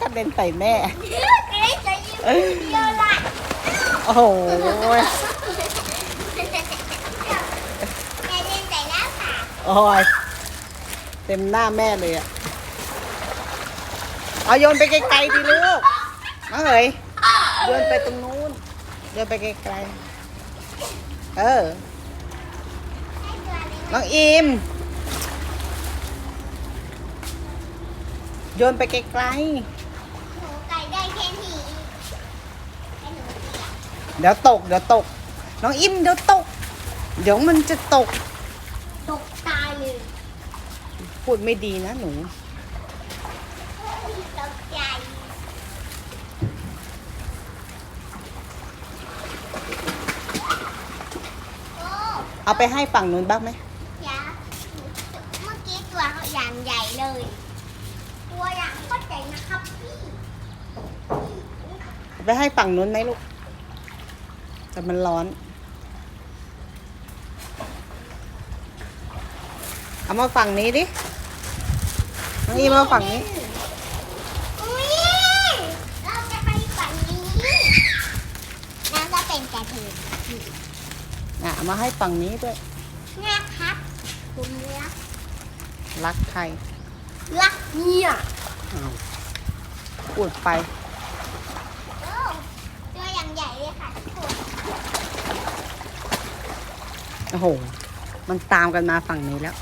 กระเด็นใส่แม่เดียวละโอ้โหเล่นใส่หน้าผากโอ้ยเต็มหน้าแม่เลยอะ เอาโยนไปไกลๆดิลูกน้องเอ๋ยโยนไปตรงนู้นโยนไปไกลๆ เออให้ตัวเล็กน้องอิม โยนไปไกลหนูไก่ได้แค่นี้ให้หนูเสียๆเดี๋ยวตกเดี๋ยวตก น้องอิมเดี๋ยวตก เดี๋ยวมันจะตก ตกตายเลยพูดไม่ดีนะหนู ตกใจโอ้เอาไปให้ฝั่งนู้นบ้างไหมยาเมื่อกี้ตัวเขาอย่างใหญ่เลย ตัวอย่างก็ใหญ่นะครับพี่เอาไปให้ฝั่งนู้นไหมลูก แต่มันร้อน เอามาฝั่งนี้ดิน้องอิมเอาฝั่งนี้ อุ๊ยเราจะไปฝั่งนี้น้ำก็เป็นกระเทียมอะเอามาให้ฝั่งนี้ด้วย เนี่ยครับคุณรักรักใคร รักเนี่ยอ้าวพูดไปโอ้ตัวอย่างใหญ่เลยค่ะทุกคนโอ้โห มันตามกันมาฝั่งนี้แล้ว